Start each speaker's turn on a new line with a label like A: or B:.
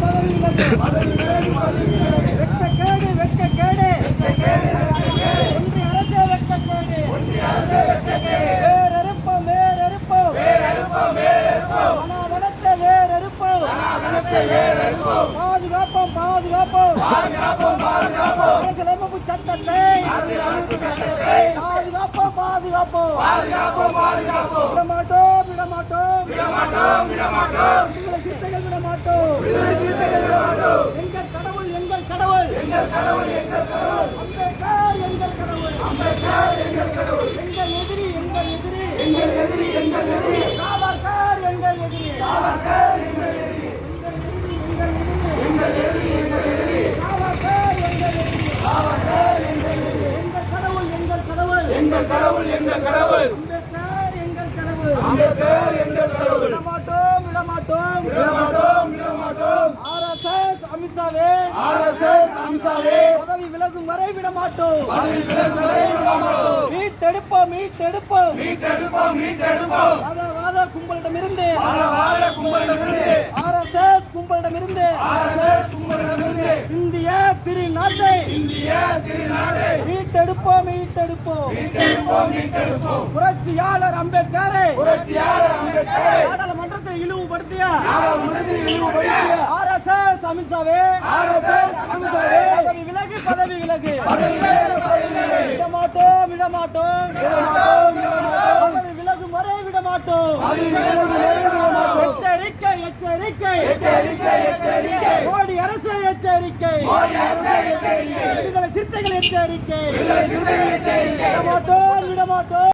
A: பதவி விலகு பாதுகாப்போம் பாதுகாப்போம். அரசியலமைப்பு சட்டத்தை பாதுகாப்போம் பாதுகாப்போம் விடமாட்டோம் விடமாட்டோம் விடுதலை சிறுத்தைகள் விடமாட்டோம் எங்கள் கடவுள் எங்கள் கடவுள். அம்பேத்கர் எங்கள் கடவுள். எங்கள் எதிரி எங்கள் எதிரி. சாவர்கர் எங்கள் எதிரி. சாவர்கர் எங்கள் எதிரி எங்கள் கடவுள் எங்கள் கடவுள்
B: எங்கள் கடவுள் எங்கள் கடவுள்
A: அம்பேத்கர் எங்கள் கடவுள்
B: அம்பேத்கர் எங்கள் கடவுள்
A: விடமாட்டோம் விடமாட்டோம்
B: விடமாட்டோம் விடமாட்டோம்
A: ஆர்எஸ்எஸ் அமித்ஷாவே
B: ஆர்எஸ்எஸ் அம்சாவே
A: பதவி விலகும் வரை
B: விலங்குகளை விடமாட்டோம்.
A: மீட்டெடுப்போம் மீட்டெடுப்போம்.
B: மீட்டெடுப்போம் மீட்டெடுப்போம்.
A: வாத வாத கும்பலிடமிருந்து. ஆர்எஸ்எஸ் கும்பலிடமிருந்து. இந்திய திருநாட்டை. மீட்டெடுப்போம் மீட்டெடுப்போம். புரட்சியாளர் அம்பேத்கரை. நாடாளுமன்றத்தை இழிவுபடுத்திய. ஆர்எஸ்எஸ் அமித்ஷாவே.
B: ஆர்எஸ்எஸ்
A: பதவி விலகு. விடமாட்டோம் விடமாட்டோம்.
B: விடமாட்டோம்.
A: பதவி விலகும் வரை விடமாட்டோம்.
B: விலகு வரை விடமாட்டோம்.
A: எச்சரிக்கை எச்சரிக்கை.
B: எச்சரிக்கை எச்சரிக்கை
A: மோடி அரசு எச்சரிக்கை.
B: மோடி
A: எச்சரிக்கை.
B: விடுதலை சிறுத்தைகள் எச்சரிக்கை.
A: விடமாட்டோம் விடமாட்டோம்.